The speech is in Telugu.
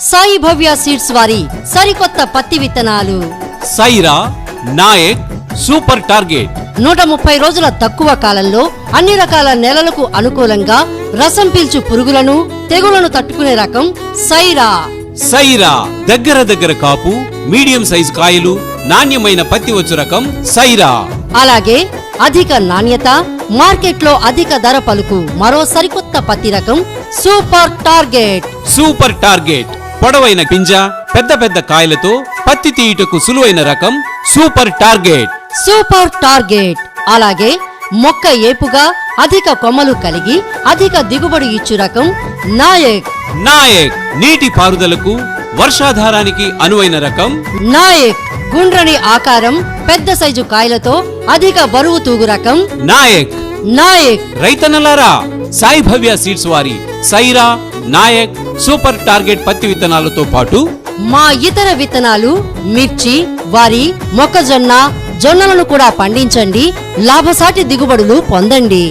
సాయి భవ్య సీడ్స్ వారి సరికొత్త పత్తి విత్తనాలు. Saira Nayak super target. నూట ముప్పై రోజుల తక్కువ కాలంలో అన్ని రకాల నేలలకు అనుకూలంగా రసం పీల్చు పురుగులను తెగులను తట్టుకునే రకం సైరా. సైరా దగ్గర దగ్గర కాపు మీడియం సైజ్ కాయలు నాణ్యమైన పత్తి వచ్చు రకం సైరా. అలాగే అధిక నాణ్యత మార్కెట్లో అధిక ధర పలుకు మరో సరికొత్త పత్తి రకం సూపర్ టార్గెట్. Super target. పొడవైన పింజ పెద్ద పెద్ద కాయలతో పత్తి తీయుటకు సులువైన రకం సూపర్ టార్గెట్. Super target. అలాగే మొక్క ఏపుగా అధిక కొమ్మలు కలిగి అధిక దిగుబడి ఇచ్చు రకం నాయక్. నాయక్ నీటి పారుదలకు వర్షాధారానికి అనువైన రకం. నాయక్ గుండ్రని ఆకారం పెద్ద సైజు కాయలతో అధిక బరువు తూగు రకం. నాయక్. నాయక్. రైతన్నలారా సాయి భవ్య సీడ్స్ వారి సైరా నాయక్ సూపర్ టార్గెట్ పత్తి విత్తనాలతో పాటు మా ఇతర విత్తనాలు మిర్చి వరి మొక్కజొన్న జొన్నలను కూడా పండించండి. లాభసాటి దిగుబడులు పొందండి.